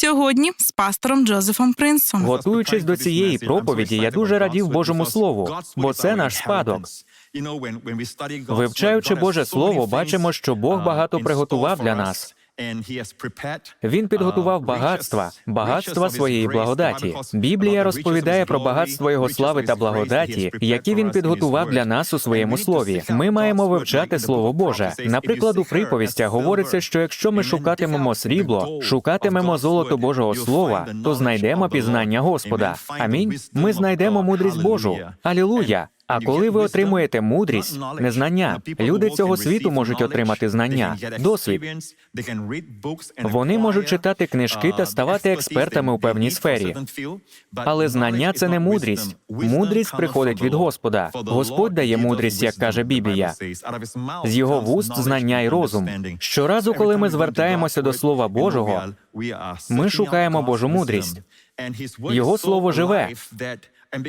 Сьогодні з пастором Джозефом Принсом. Готуючись до цієї проповіді, я дуже радів Божому Слову, бо це наш спадок. Вивчаючи Боже Слово, бачимо, що Бог багато приготував для нас. Він підготував багатства, багатства своєї благодаті. Біблія розповідає про багатство його слави та благодаті, які він підготував для нас у своєму слові. Ми маємо вивчати Слово Боже. Наприклад, у приповістях говориться, що якщо ми шукатимемо срібло, шукатимемо золото Божого Слова, то знайдемо пізнання Господа. Амінь. Ми знайдемо мудрість Божу. Алілуя! А коли ви отримуєте мудрість, не знання, люди цього світу можуть отримати знання, досвід. Вони можуть читати книжки та ставати експертами у певній сфері. Але знання це не мудрість. Мудрість приходить від Господа. Господь дає мудрість, як каже Біблія. З його вуст знання і розум. Щоразу, коли ми звертаємося до Слова Божого, ми шукаємо Божу мудрість. Його слово живе.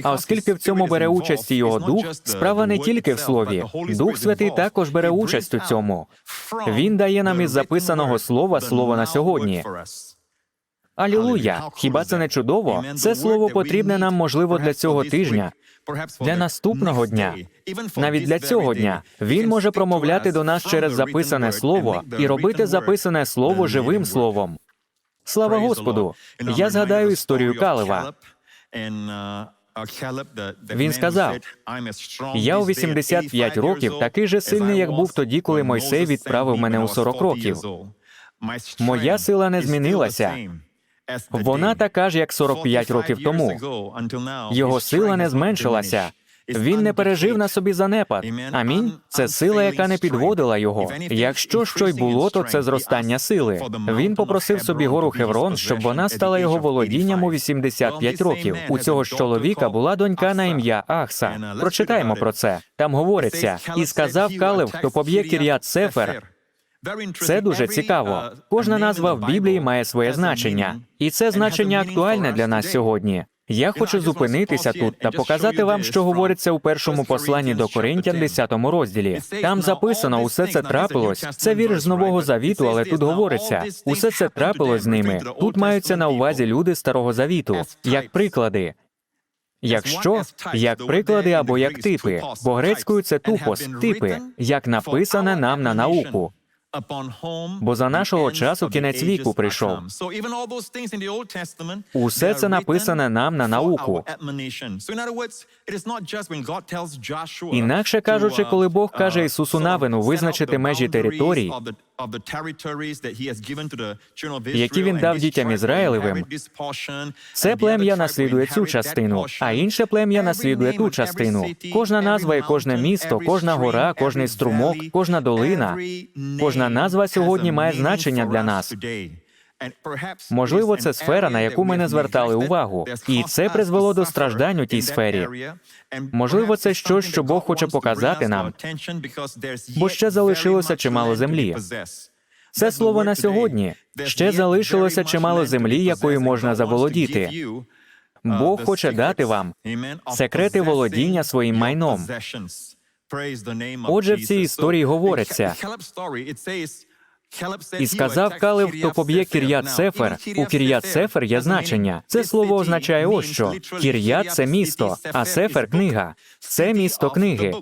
А оскільки в цьому бере участь його дух, справа не тільки в слові. Дух Святий також бере участь у цьому. Він дає нам із записаного слова слово на сьогодні. Алілуя! Хіба це не чудово? Це слово потрібне нам, можливо, для цього тижня, для наступного дня, навіть для цього дня. Він може промовляти до нас через записане слово і робити записане слово живим словом. Слава Господу! Я згадаю історію Калева. Він сказав: Я у 85 років такий же сильний, як був тоді, коли Мойсей відправив мене у 40 років. Моя сила не змінилася. Вона така ж, як 45 років тому. Його сила не зменшилася. Він не пережив на собі занепад. Амінь. Це сила, яка не підводила його. Якщо що й було, то це зростання сили. Він попросив собі гору Хеврон, щоб вона стала його володінням у 85 років. У цього ж чоловіка була донька на ім'я Ахса. Прочитаємо про це. Там говориться: і сказав Калев, хто поб'є Кір'ят Сефер. Це дуже цікаво. Кожна назва в Біблії має своє значення, і це значення актуальне для нас сьогодні. Я хочу зупинитися тут та показати вам, що говориться у першому посланні до Коринтян, 10 розділі. Там записано, усе це трапилось. Це вірш з нового завіту, але тут говориться, усе це трапилось з ними. Тут маються на увазі люди старого завіту, як приклади. Якщо як приклади або як типи, бо грецькою це тупос, типи, як написане нам на науку. Бо за нашого часу кінець віку прийшов. Усе це написане нам на науку. Інакше кажучи, коли Бог каже Ісусу Навину визначити межі територій, які він дав дітям Ізраїлевим, це плем'я наслідує цю частину, а інше плем'я наслідує ту частину. Кожна назва і кожне місто, кожна гора, кожний струмок, кожна долина, кожна назва сьогодні має значення для нас. Можливо, це сфера, на яку ми не звертали увагу, і це призвело до страждань у тій сфері. Можливо, це щось, що Бог хоче показати нам, бо ще залишилося чимало землі. Це слово на сьогодні. Ще залишилося чимало землі, якою можна заволодіти. Бог хоче дати вам секрети володіння своїм майном. Отже, в цій історії говориться. І сказав Калев, хто поб'є Кір'ят Сефер. У Кір'ят Сефер є значення. Це слово означає ось що. Кір'ят це місто, а Сефер книга. Це місто книги.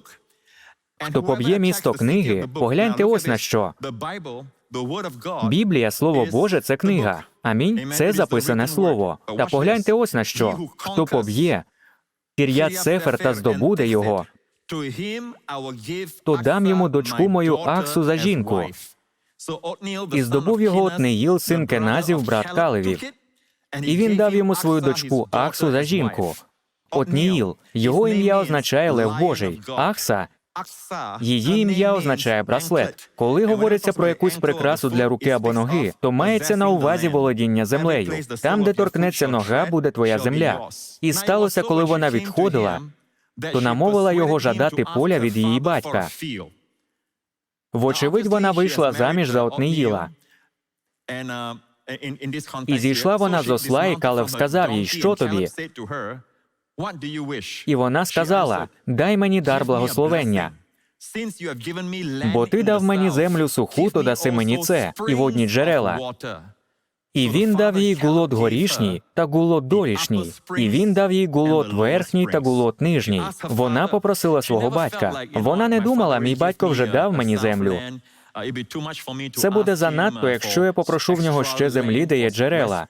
Хто поб'є місто книги, погляньте ось на що. Біблія, Слово Боже, це книга. Амінь. Це записане слово. Та погляньте ось на що. Хто поб'є Кір'ят Сефер та здобуде його, то дам йому дочку мою Ахсу за жінку. І здобув його Отнеїл, син Кеназів, брат Калевів. І він дав йому свою дочку Ахсу за жінку. Отніїл, його ім'я означає Лев Божий. Ахса Її ім'я означає браслет. Коли говориться про якусь прикрасу для руки або ноги, то мається на увазі володіння землею. Там, де торкнеться нога, буде твоя земля. І сталося, коли вона відходила, то намовила його жадати поля від її батька. Вочевидь, вона вийшла заміж за Отниїла. І зійшла вона з осла, і Калев сказав їй, що тобі? І вона сказала: Дай мені дар благословення. Бо ти дав мені землю суху, то даси мені це, і водні джерела. І він дав їй гулот горішній та гулот долішній, і він дав їй гулот верхній та гулот нижній. Вона попросила свого батька. Вона не думала, мій батько вже дав мені землю. Це буде занадто, якщо я попрошу в нього ще землі, де є джерела.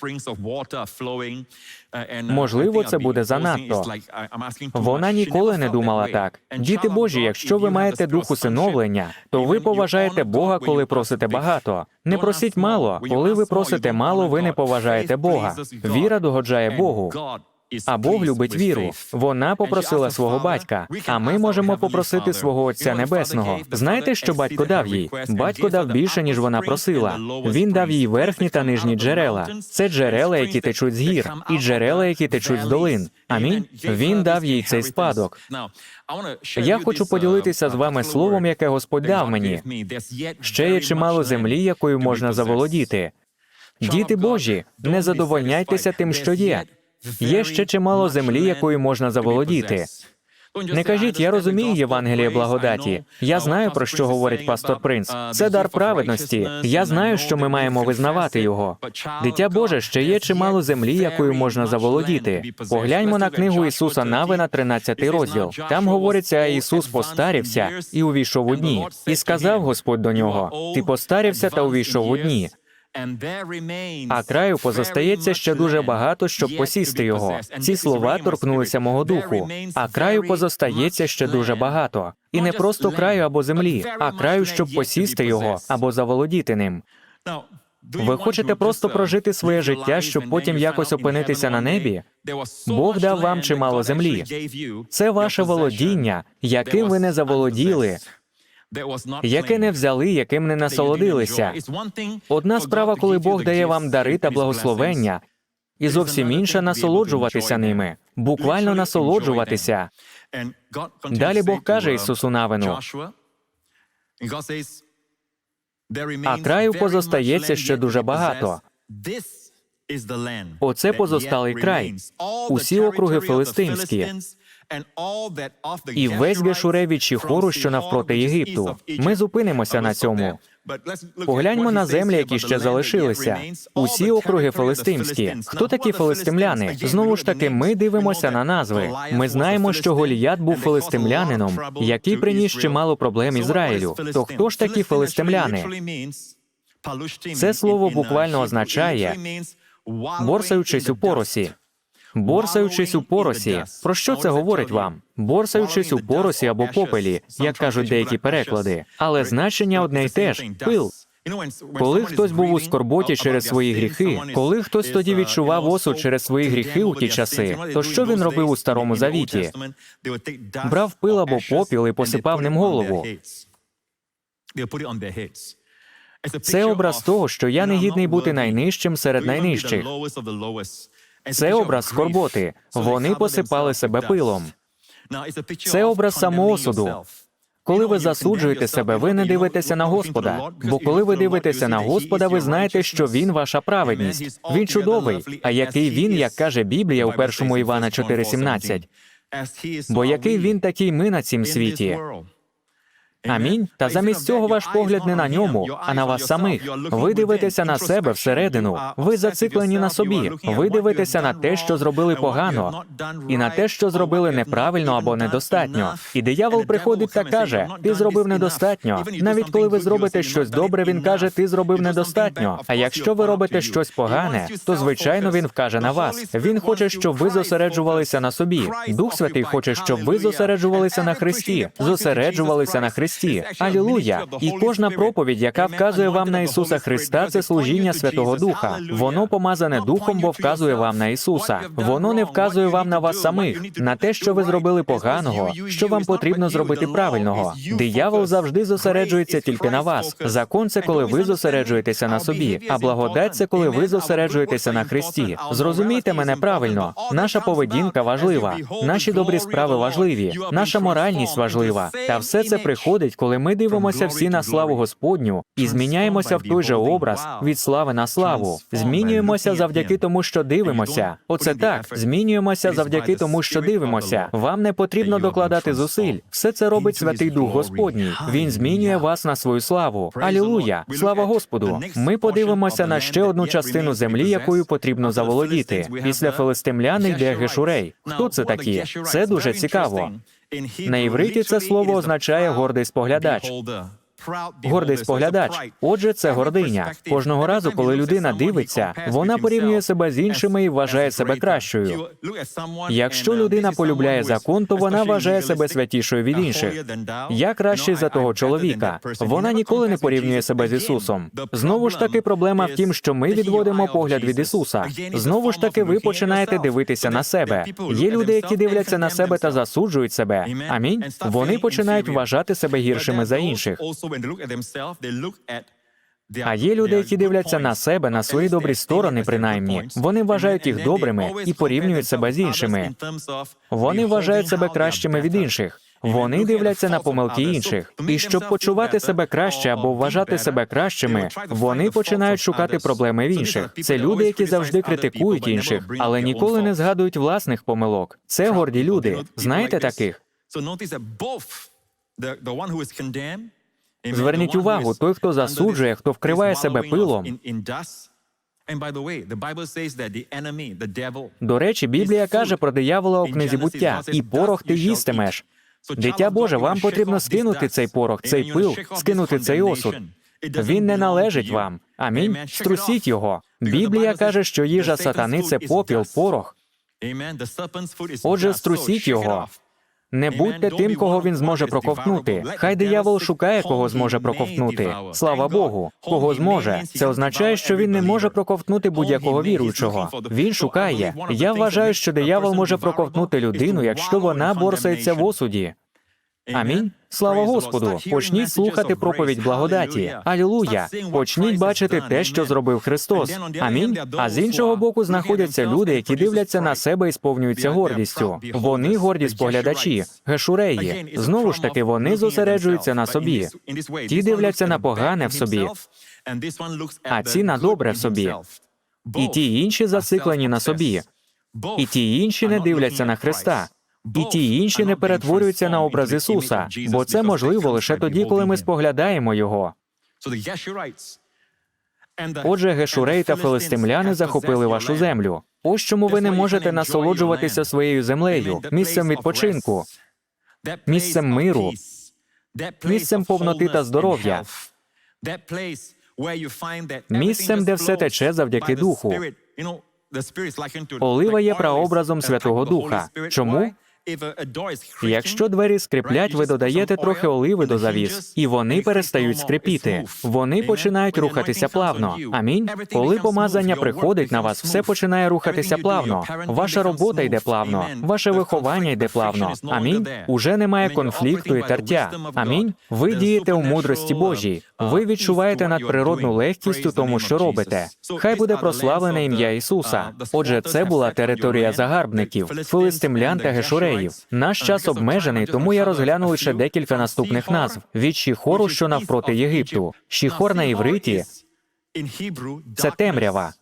Можливо, це буде занадто. Вона ніколи не думала так. Діти Божі, якщо ви маєте дух усиновлення, то ви поважаєте Бога, коли просите багато. Не просіть мало. Коли ви просите мало, ви не поважаєте Бога. Віра догоджає Богу. А Бог любить віру. Вона попросила свого батька. А ми можемо попросити свого Отця Небесного. Знаєте, що батько дав їй? Батько дав більше, ніж вона просила. Він дав їй верхні та нижні джерела. Це джерела, які течуть з гір, і джерела, які течуть з долин. Амінь. Він дав їй цей спадок. Я хочу поділитися з вами словом, яке Господь дав мені. Ще є чимало землі, якою можна заволодіти. Діти Божі, не задовольняйтеся тим, що є. Є ще чимало землі, якою можна заволодіти. Не кажіть, я розумію Євангеліє благодаті. Я знаю, про що говорить пастор Принц. Це дар праведності. Я знаю, що ми маємо визнавати його. Дитя Боже, ще є чимало землі, якою можна заволодіти. Погляньмо на книгу Ісуса Навина, 13 розділ. Там говориться, Ісус постарівся і увійшов у дні. І сказав Господь до нього: Ти постарівся та увійшов у дні. А краю позостається ще дуже багато, щоб посісти його. Ці слова торкнулися мого духу. А краю позостається ще дуже багато. І не просто краю або землі, а краю, щоб посісти його або заволодіти ним. Ви хочете просто прожити своє життя, щоб потім якось опинитися на небі? Бог дав вам чимало землі. Це ваше володіння, яким ви не заволоділи, яке не взяли, яким не насолодилися. Одна справа, коли Бог дає вам дари та благословення, і зовсім інша насолоджуватися ними, буквально насолоджуватися. Далі Бог каже Ісусу Навину, А краю позостається ще дуже багато. Оце позосталий край, усі округи филистимські, і весь Гешуревич і хору, що навпроти Єгипту. Ми зупинимося на цьому. Погляньмо на землі, які ще залишилися. Усі округи филистимські. Хто такі филистимляни? Знову ж таки, ми дивимося на назви. Ми знаємо, що Голіят був филистимлянином, який приніс чимало проблем Ізраїлю. То хто ж такі филистимляни? Це слово буквально означає борсаючись у поросі. Борсаючись у поросі. Про що це говорить вам? Борсаючись у поросі або попелі, як кажуть деякі переклади. Але значення одне й те ж пил. Коли хтось був у скорботі через свої гріхи, коли хтось тоді відчував осуд через свої гріхи у ті часи, то що він робив у старому завіті? Брав пил або попіл і посипав ним голову. Це образ того, що я не гідний бути найнижчим серед найнижчих. Це образ скорботи. Вони посипали себе пилом. Це образ самоосуду. Коли ви засуджуєте себе, ви не дивитеся на Господа. Бо коли ви дивитеся на Господа, ви знаєте, що Він ваша праведність. Він чудовий. А який він, як каже Біблія у 1 Івана 4,17. Бо який він, такий ми на цім світі. Амінь. Та замість цього ваш погляд не на ньому, а на вас самих. Ви дивитеся на себе всередину. Ви зациклені на собі. Ви дивитеся на те, що зробили погано, і на те, що зробили неправильно або недостатньо. І диявол приходить та каже: Ти зробив недостатньо. Навіть коли ви зробите щось добре, він каже, ти зробив недостатньо. А якщо ви робите щось погане, то звичайно він вкаже на вас. Він хоче, щоб ви зосереджувалися на собі. Дух Святий хоче, щоб ви зосереджувалися на Христі, зосереджувалися на Христі. Алілуя! І кожна проповідь, яка вказує вам на Ісуса Христа, це служіння Святого Духа. Воно помазане духом, бо вказує вам на Ісуса. Воно не вказує вам на вас самих, на те, що ви зробили поганого, що вам потрібно зробити правильного. Диявол завжди зосереджується тільки на вас. Закон це коли ви зосереджуєтеся на собі, а благодать це коли ви зосереджуєтеся на Христі. Зрозумійте мене правильно. Наша поведінка важлива, наші добрі справи важливі, наша моральність важлива. Та все це приходить виходить, коли ми дивимося всі на славу Господню і зміняємося в той же образ від слави на славу. Змінюємося завдяки тому, що дивимося. Оце так. Змінюємося завдяки тому, що дивимося. Вам не потрібно докладати зусиль. Все це робить Святий Дух Господній. Він змінює вас на свою славу. Алілуя! Слава Господу! Ми подивимося на ще одну частину землі, якою потрібно заволодіти. Після филистимлян йде Гешурей. Хто це такі? Це дуже цікаво. На івриті це слово означає гордий споглядач. Гордий споглядач. Отже, це гординя. Кожного разу, коли людина дивиться, вона порівнює себе з іншими і вважає себе кращою. Якщо людина полюбляє закон, то вона вважає себе святішою від інших. Я кращий за того чоловіка. Вона ніколи не порівнює себе з Ісусом. Знову ж таки, проблема в тім, що ми відводимо погляд від Ісуса. Знову ж таки, ви починаєте дивитися на себе. Є люди, які дивляться на себе та засуджують себе. Амінь. Вони починають вважати себе гіршими за інших. А є люди, які дивляться на себе, на свої добрі сторони, принаймні. Вони вважають їх добрими і порівнюють себе з іншими. Вони вважають себе кращими від інших. Вони дивляться на помилки інших, і щоб почувати себе краще або вважати себе кращими, вони починають шукати проблеми в інших. Це люди, які завжди критикують інших, але ніколи не згадують власних помилок. Це горді люди. Знаєте таких? Зверніть увагу, той, хто засуджує, хто вкриває себе пилом. До речі, Біблія каже про диявола у книзі буття, і порох ти їстимеш. Дитя Боже, вам потрібно скинути цей порох, цей пил, скинути цей осуд. Він не належить вам. Амінь. Струсіть його. Біблія каже, що їжа сатани це попіл, порох. Отже, струсіть його. Не будьте тим, кого він зможе проковтнути. Хай диявол шукає, кого зможе проковтнути. Слава Богу, кого зможе. Це означає, що він не може проковтнути будь-якого віруючого. Він шукає. Я вважаю, що диявол може проковтнути людину, якщо вона борсається в осуді. Амінь. Слава Господу! Почніть слухати проповідь благодаті. Алілуя! Почніть бачити те, що зробив Христос. Амінь. А з іншого боку знаходяться люди, які дивляться на себе і сповнюються гордістю. Вони горді споглядачі, гешуреї. Знову ж таки, вони зосереджуються на собі. Ті дивляться на погане в собі, а ці на добре в собі. І ті інші зациклені на собі. І ті інші не дивляться на Христа. І ті інші не перетворюються на образ Ісуса, бо це можливо лише тоді, коли ми споглядаємо Його. Отже, Гешурей та филистимляни захопили вашу землю. Ось чому ви не можете насолоджуватися своєю землею, місцем відпочинку, місцем миру, місцем повноти та здоров'я, місцем, де все тече завдяки духу. Олива є прообразом Святого Духа. Чому? Якщо двері скриплять, ви додаєте трохи оливи до завіс, і вони перестають скрипіти. Вони починають рухатися плавно. Амінь. Коли помазання приходить на вас, все починає рухатися плавно. Ваша робота йде плавно, ваше виховання йде плавно. Амінь. Уже немає конфлікту і тертя. Амінь. Ви дієте у мудрості Божій. Ви відчуваєте надприродну легкість у тому, що робите. Хай буде прославлене ім'я Ісуса. Отже, це була територія загарбників, филистимлян та гешуреїв. Наш час обмежений, тому я розгляну лише декілька наступних назв від Шіхору, що навпроти Єгипту. Шіхор на івриті це темрява.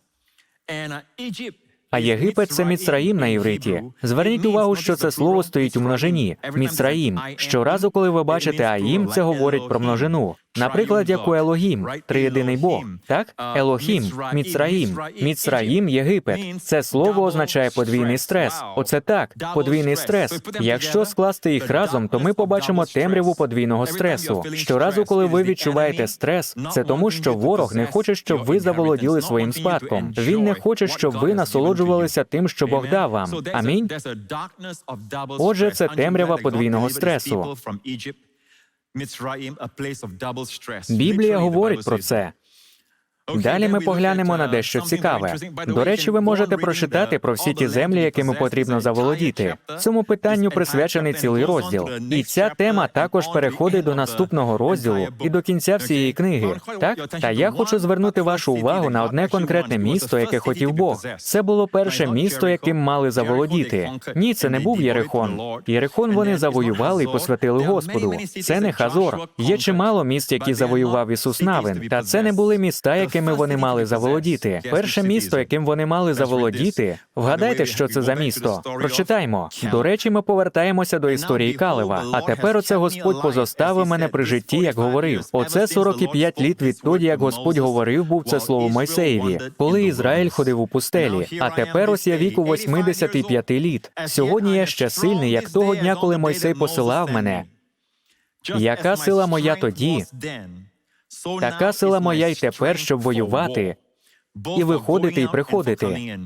А Єгипет це Міцраїм на івриті. Зверніть увагу, що це слово стоїть у множині. Міцраїм. Щоразу, коли ви бачите Аїм, це говорить про множину. Наприклад, як у Елогім, триєдиний Бог. Так? Елохім, Міцраїм, Міцраїм, Єгипет. Це слово означає подвійний стрес. Оце так, подвійний стрес. Якщо скласти їх разом, то ми побачимо темряву подвійного стресу. Щоразу, коли ви відчуваєте стрес, це тому, що ворог не хоче, щоб ви заволоділи своїм спадком. Він не хоче, щоб ви насолоджувалися тим, що Бог дав вам. Амінь. Отже, це темрява подвійного стресу. Біблія говорить про це. Далі ми поглянемо на дещо цікаве. До речі, ви можете прочитати про всі ті землі, якими потрібно заволодіти. Цьому питанню присвячений цілий розділ. І ця тема також переходить до наступного розділу і до кінця всієї книги. Так, та я хочу звернути вашу увагу на одне конкретне місто, яке хотів Бог. Це було перше місто, яким мали заволодіти. Ні, це не був Єрихон. Єрихон вони завоювали і посвятили Господу. Це не Хазор. Є чимало міст, які завоював Ісус Навин. Та це не були міста, якими вони мали заволодіти. Перше місто, яким вони мали заволодіти. Вгадайте, що це за місто. Прочитаймо. До речі, ми повертаємося до історії Калева. А тепер оце Господь позоставив мене при житті, як говорив. Оце 45 літ відтоді, як Господь говорив, був це слово Мойсеєві, коли Ізраїль ходив у пустелі. А тепер ось я віку 85 літ. Сьогодні я ще сильний, як того дня, коли Мойсей посилав мене. Яка сила моя тоді? Така сила моя й тепер, щоб воювати і виходити і приходити.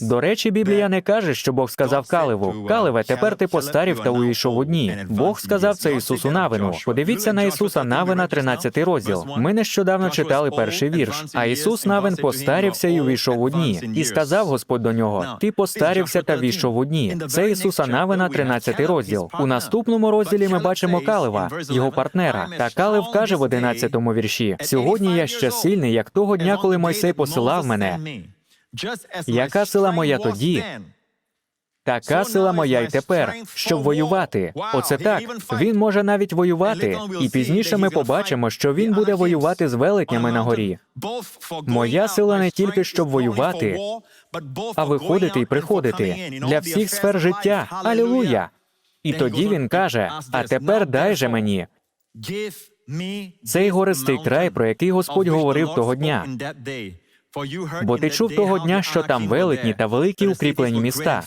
До речі, Біблія не каже, що Бог сказав Калеву: Калеве, тепер ти постарів та увійшов у дні. Бог сказав це Ісусу Навину. Подивіться на Ісуса Навина, 13 розділ. Ми нещодавно читали перший вірш. А Ісус Навин постарівся і увійшов у дні. І сказав Господь до нього: Ти постарівся та війшов у дні. Це Ісуса Навина, 13 розділ. У наступному розділі ми бачимо Калева, його партнера. Та Калев каже в 11 вірші: Сьогодні я ще сильний, як того дня, коли Мойсей посилав мене. Яка сила моя тоді? Така сила моя й тепер, щоб воювати. Оце так. Він може навіть воювати. І пізніше ми побачимо, що він буде воювати з велетнями на горі. Моя сила не тільки щоб воювати, а виходити і приходити для всіх сфер життя. Алілуя! І тоді він каже: А тепер дай же мені цей гористий край, про який Господь говорив того дня. Бо ти чув того дня, що там велетні та великі укріплені міста.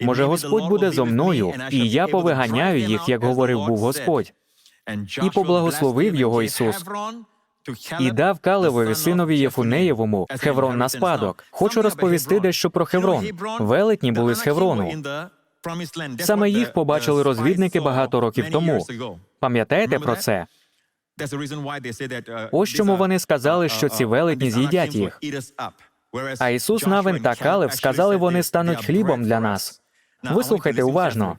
Може, Господь буде зо мною, і я повиганяю їх, як говорив був Господь. І поблагословив його Ісус. І дав Калевові синові Єфунеєвому Хеврон на спадок. Хочу розповісти дещо про Хеврон. Велетні були з Хеврону. Саме їх побачили розвідники багато років тому. Пам'ятаєте про це? Ось чому вони сказали, що ці велетні з'їдять їх. А Ісус Навин та Калев сказали, вони стануть хлібом для нас. Вислухайте уважно.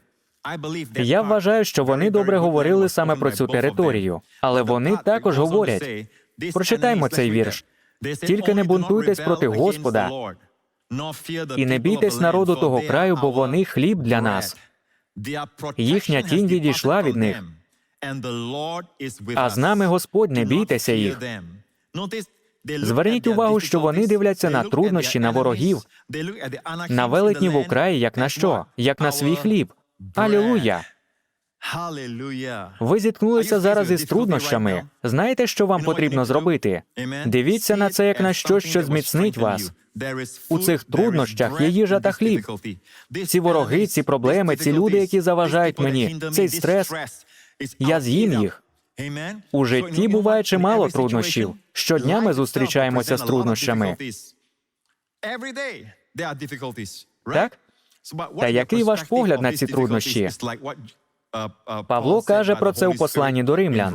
Я вважаю, що вони добре говорили саме про цю територію, але вони також говорять. Прочитаймо цей вірш. Тільки не бунтуйтесь проти Господа І не бійтесь народу того краю, бо вони хліб для нас. Їхня тінь відійшла від них. А з нами Господь, не бійтеся їх. Зверніть увагу, що вони дивляться на труднощі, на ворогів, На велетнів у краї, як на що? Як на свій хліб. Алілуя! Ви зіткнулися зараз із труднощами. Знаєте, що вам потрібно зробити? Дивіться на це як на щось, що зміцнить вас. У цих труднощах є їжа та хліб. Ці вороги, ці проблеми, ці люди, які заважають мені, цей стрес. Я з'їм їх. У житті буває чимало труднощів. Щодня ми зустрічаємося з труднощами. Так? Та який ваш погляд на ці труднощі? Павло каже про це у посланні до римлян.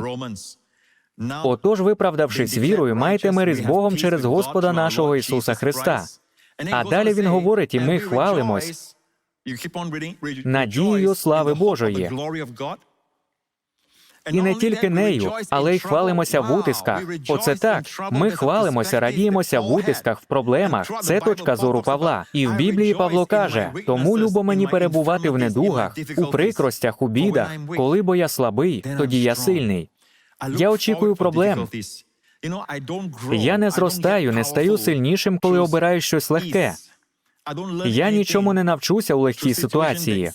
Отож, виправдавшись вірою, маєте мир із Богом через Господа нашого Ісуса Христа. А далі він говорить, і ми хвалимось надією слави Божої. І не тільки нею, але й хвалимося в утисках. Оце так. Ми хвалимося, радіємося в утисках, в проблемах. Це точка зору Павла. І в Біблії Павло каже: тому любо мені перебувати в недугах, у прикростях, у бідах. Коли бо я слабий, тоді я сильний. Я очікую проблем. Я не зростаю, не стаю сильнішим, коли обираю щось легке. Я нічому не навчуся у легкій ситуації.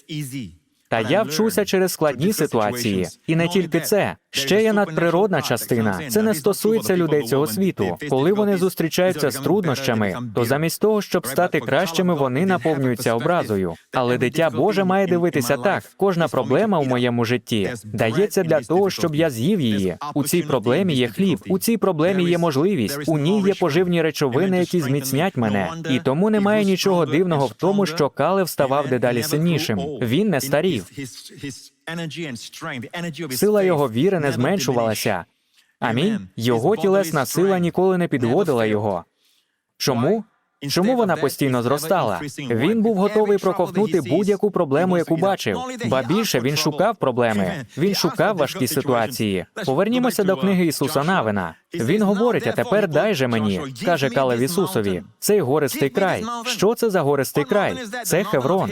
Та я вчуся через складні ситуації, і не тільки це. Ще є надприродна частина. Це не стосується людей цього світу. Коли вони зустрічаються з труднощами, то замість того, щоб стати кращими, вони наповнюються образою. Але дитя Боже має дивитися так: кожна проблема у моєму житті дається для того, щоб я з'їв її. У цій проблемі є хліб, у цій проблемі є можливість. У ній є поживні речовини, які зміцнять мене. І тому немає нічого дивного в тому, що Калев ставав дедалі сильнішим. Він не старів. Сила його віри не зменшувалася. Амінь. Його тілесна сила ніколи не підводила його. Чому? Чому вона постійно зростала? Він був готовий проковтнути будь-яку проблему, яку бачив. Ба більше він шукав проблеми. Він шукав важкі ситуації. Повернімося до книги Ісуса Навина. Він говорить: а тепер дай же мені, каже Калев Ісусові. Цей гористий край. Що це за гористий край? Це Хеврон.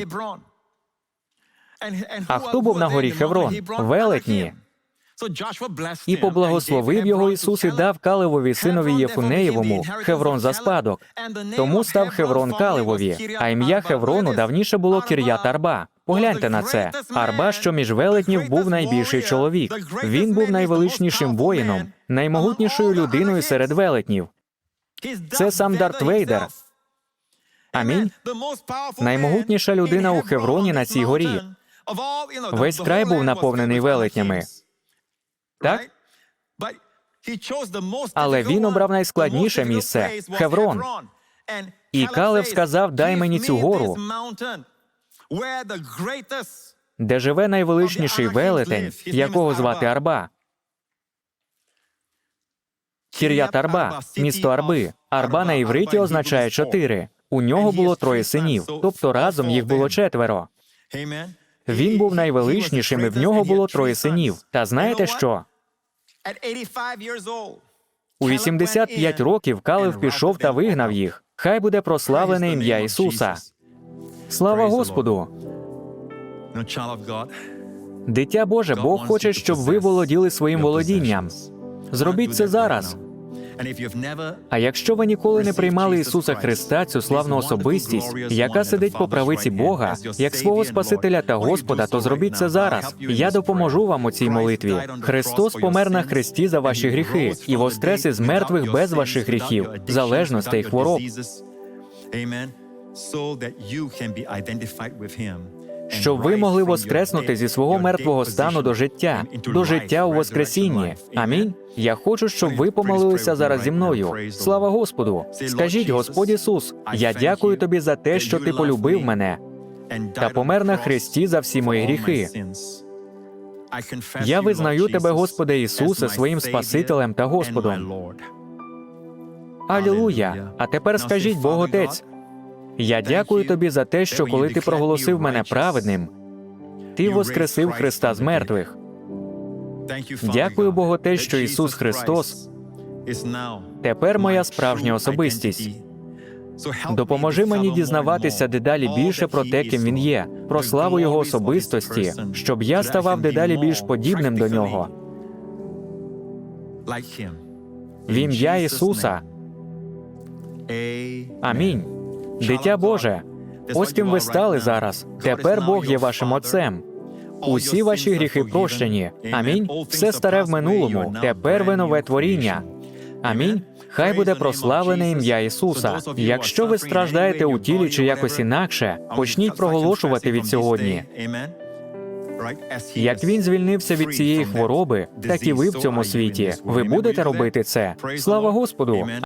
А хто був на горі Хеврон? Велетні. І поблагословив його Ісус і дав Калевові синові Єфунеєвому Хеврон за спадок. Тому став Хеврон Калевові, а ім'я Хеврону давніше було Кір'ят Арба. Погляньте на це. Арба, що між велетнів, був найбільший чоловік. Він був найвеличнішим воїном, наймогутнішою людиною серед велетнів. Це сам Дарт Вейдер. Амінь. Наймогутніша людина у Хевроні на цій горі. Весь край був наповнений велетнями. Так? Але він обрав найскладніше місце Хеврон. І Калев сказав: Дай мені цю гору, де живе найвеличніший велетень, якого звати Арба. Кір'ят Арба, місто Арби. Арба на івриті означає чотири. У нього було троє синів, тобто разом їх було четверо. Він був найвеличнішим, і в нього було троє синів. Та знаєте що? У 85 років Калев пішов та вигнав їх. Хай буде прославлене ім'я Ісуса. Слава Господу! Дитя Боже, Бог хоче, щоб ви володіли своїм володінням. Зробіть це зараз. А якщо ви ніколи не приймали Ісуса Христа, цю славну особистість, яка сидить по правиці Бога, як свого Спасителя та Господа, то зробіть це зараз. Я допоможу вам у цій молитві. Христос помер на хресті за ваші гріхи і воскрес із мертвих без ваших гріхів, залежностей хвороб. Щоб ви могли воскреснути зі свого мертвого стану до життя, до життя у Воскресінні. Амінь. Я хочу, щоб ви помолилися зараз зі мною. Слава Господу! Скажіть, Господь Ісус, я дякую тобі за те, що ти полюбив мене та помер на хресті за всі мої гріхи. Я визнаю тебе, Господи Ісусе, своїм Спасителем та Господом. Алілуя! А тепер скажіть Бог Отець. Я дякую тобі за те, що коли ти проголосив мене праведним, ти воскресив Христа з мертвих. Дякую Богу те, що Ісус Христос тепер моя справжня особистість. Допоможи мені дізнаватися дедалі більше про те, ким він є, про славу його особистості, щоб я ставав дедалі більш подібним до нього. В ім'я Ісуса. Амінь. Дитя Боже, ось ким ви стали зараз. Тепер Бог є вашим отцем. Усі ваші гріхи прощені. Амінь. Все старе в минулому. Тепер ви нове творіння. Амінь. Хай буде прославлене ім'я Ісуса. Якщо ви страждаєте у тілі чи якось інакше, почніть проголошувати від сьогодні. Як він звільнився від цієї хвороби, так і ви в цьому світі. Ви будете робити це. Слава Господу!